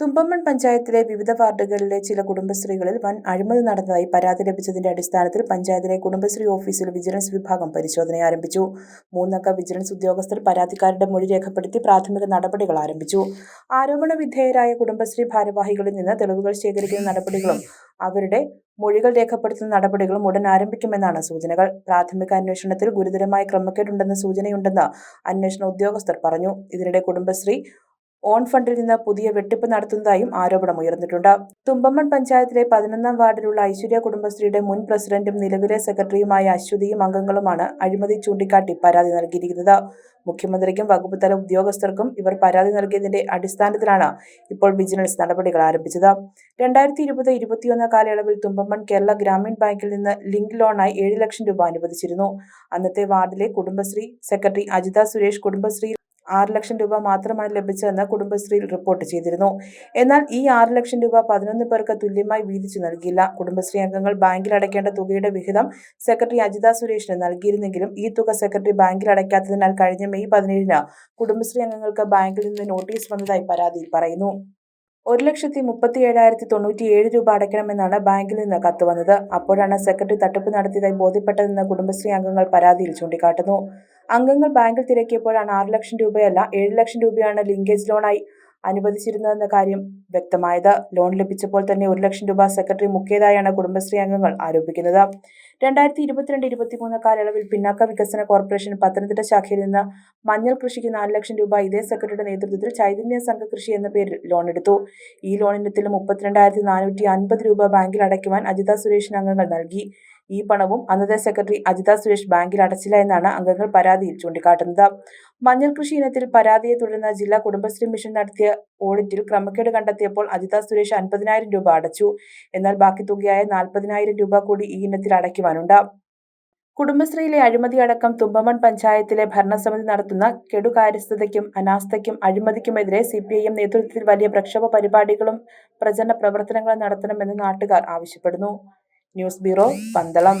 തുമ്പമ്മൺ പഞ്ചായത്തിലെ വിവിധ വാർഡുകളിലെ ചില കുടുംബശ്രീകളിൽ വൻ അഴിമതി നടന്നതായി പരാതി ലഭിച്ചതിന്റെ അടിസ്ഥാനത്തിൽ പഞ്ചായത്തിലെ കുടുംബശ്രീ ഓഫീസിൽ വിജിലൻസ് വിഭാഗം പരിശോധന ആരംഭിച്ചു. മൂന്നംഗ വിജിലൻസ് ഉദ്യോഗസ്ഥർ പരാതിക്കാരുടെ മൊഴി രേഖപ്പെടുത്തി പ്രാഥമിക നടപടികൾ ആരംഭിച്ചു. ആരോപണ വിധേയരായ കുടുംബശ്രീ ഭാരവാഹികളിൽ നിന്ന് തെളിവുകൾ ശേഖരിക്കുന്ന നടപടികളും അവരുടെ മൊഴികൾ രേഖപ്പെടുത്തുന്ന നടപടികളും ഉടൻ ആരംഭിക്കുമെന്നാണ് സൂചനകൾ. പ്രാഥമിക അന്വേഷണത്തിൽ ഗുരുതരമായ ക്രമക്കേടുണ്ടെന്ന സൂചനയുണ്ടെന്ന് അന്വേഷണ ഉദ്യോഗസ്ഥർ പറഞ്ഞു. ഇതിനിടെ കുടുംബശ്രീ ഓൺ ഫണ്ടിൽ നിന്ന് പുതിയ വെട്ടിപ്പ് നടത്തുന്നതായും ആരോപണമുയർന്നിട്ടുണ്ട് തുമ്പമ്മൺ പഞ്ചായത്തിലെ പതിനൊന്നാം വാർഡിലുള്ള ഐശ്വര്യ കുടുംബശ്രീയുടെ മുൻ പ്രസിഡന്റും നിലവിലെ സെക്രട്ടറിയുമായ അശ്വതിയും അംഗങ്ങളുമാണ് അഴിമതി ചൂണ്ടിക്കാട്ടി പരാതി നൽകിയിരിക്കുന്നത്. മുഖ്യമന്ത്രിക്കും വകുപ്പ് തല ഉദ്യോഗസ്ഥർക്കും ഇവർ പരാതി നൽകിയതിന്റെ അടിസ്ഥാനത്തിലാണ് ഇപ്പോൾ വിജിലൻസ് നടപടികൾ ആരംഭിച്ചത്. രണ്ടായിരത്തി ഇരുപത് ഇരുപത്തിയൊന്ന് കാലയളവിൽ തുമ്പമ്മൺ കേരള ഗ്രാമീൺ ബാങ്കിൽ നിന്ന് ലിങ്ക് ലോണായി ഏഴ് ലക്ഷം രൂപ അനുവദിച്ചിരുന്നു. അന്നത്തെ വാർഡിലെ കുടുംബശ്രീ സെക്രട്ടറി അജിത സുരേഷ് കുടുംബശ്രീ ആറ് ലക്ഷം രൂപ മാത്രമാണ് ലഭിച്ചതെന്ന് കുടുംബശ്രീയിൽ റിപ്പോർട്ട് ചെയ്തിരുന്നു. എന്നാൽ ഈ ആറ് ലക്ഷം രൂപ പതിനൊന്ന് പേർക്ക് തുല്യമായി വീതിച്ചു നൽകിയില്ല. കുടുംബശ്രീ അംഗങ്ങൾ ബാങ്കിൽ അടയ്ക്കേണ്ട തുകയുടെ വിഹിതം സെക്രട്ടറി അജിത സുരേഷിന് നൽകിയിരുന്നെങ്കിലും ഈ തുക സെക്രട്ടറി ബാങ്കിൽ അടയ്ക്കാത്തതിനാൽ കഴിഞ്ഞ മെയ് പതിനേഴിന് കുടുംബശ്രീ അംഗങ്ങൾക്ക് ബാങ്കിൽ നിന്ന് നോട്ടീസ് വന്നതായി പരാതിയിൽ പറയുന്നു. ഒരു ലക്ഷത്തി മുപ്പത്തി ഏഴായിരത്തി തൊണ്ണൂറ്റി ഏഴ് രൂപ അടയ്ക്കണമെന്നാണ് ബാങ്കിൽ നിന്ന് കത്ത് വന്നത്. അപ്പോഴാണ് സെക്രട്ടറി തട്ടിപ്പ് നടത്തിയതായി ബോധ്യപ്പെട്ടതെന്ന് കുടുംബശ്രീ അംഗങ്ങൾ പരാതിയിൽ ചൂണ്ടിക്കാട്ടുന്നു. അംഗങ്ങൾ ബാങ്കിൽ തിരക്കിയപ്പോഴാണ് ആറ് ലക്ഷം രൂപയല്ല ഏഴ് ലക്ഷം രൂപയാണ് ലിങ്കേജ് ലോണായി അനുവദിച്ചിരുന്നതെന്ന കാര്യം വ്യക്തമായത്. ലോൺ ലഭിച്ചപ്പോൾ തന്നെ ഒരു ലക്ഷം രൂപ സെക്രട്ടറി മുക്കിയതായാണ് കുടുംബശ്രീ അംഗങ്ങൾ ആരോപിക്കുന്നത്. രണ്ടായിരത്തി ഇരുപത്തിരണ്ട് ഇരുപത്തിമൂന്ന് കാലയളവിൽ പിന്നാക്ക വികസന കോർപ്പറേഷൻ പത്തനംതിട്ട ശാഖയിൽ നിന്ന് മഞ്ഞൾ കൃഷിക്ക് നാല് ലക്ഷം രൂപ ഇതേ സെക്രട്ടറിയുടെ നേതൃത്വത്തിൽ ചൈതന്യ സംഘ കൃഷി എന്ന പേരിൽ ലോൺ എടുത്തു. ഈ ലോണിനത്തിൽ മുപ്പത്തിരണ്ടായിരത്തി നാനൂറ്റി അൻപത് രൂപ ബാങ്കിൽ അടയ്ക്കുവാൻ അജിത സുരേഷിന് അംഗങ്ങൾ നൽകി. ഈ പണവും അന്നത്തെ സെക്രട്ടറി അജിത സുരേഷ് ബാങ്കിൽ അടച്ചില്ല എന്നാണ് അംഗങ്ങൾ പരാതിയിൽ ചൂണ്ടിക്കാട്ടുന്നത്. മഞ്ഞൾ കൃഷി ഇനത്തിൽ പരാതിയെ തുടർന്ന് ജില്ലാ കുടുംബശ്രീ മിഷൻ നടത്തിയ ഓഡിറ്റിൽ ക്രമക്കേട് കണ്ടെത്തിയപ്പോൾ അജിത സുരേഷ് അൻപതിനായിരം രൂപ അടച്ചു. എന്നാൽ ബാക്കി തുകയായ നാൽപ്പതിനായിരം രൂപ കൂടി ഈ ഇനത്തിൽ അടയ്ക്കുവാനുണ്ട്. കുടുംബശ്രീയിലെ അഴിമതി അടക്കം തുമ്പമൺ പഞ്ചായത്തിലെ ഭരണസമിതി നടത്തുന്ന കെടുകാര്യസ്ഥതയ്ക്കും അനാസ്ഥയ്ക്കും അഴിമതിക്കുമെതിരെ സി പി ഐ എം നേതൃത്വത്തിൽ വലിയ പ്രക്ഷോഭ പരിപാടികളും പ്രചരണ പ്രവർത്തനങ്ങളും നടത്തണമെന്ന് നാട്ടുകാർ ആവശ്യപ്പെടുന്നു. News bureau Pandalam.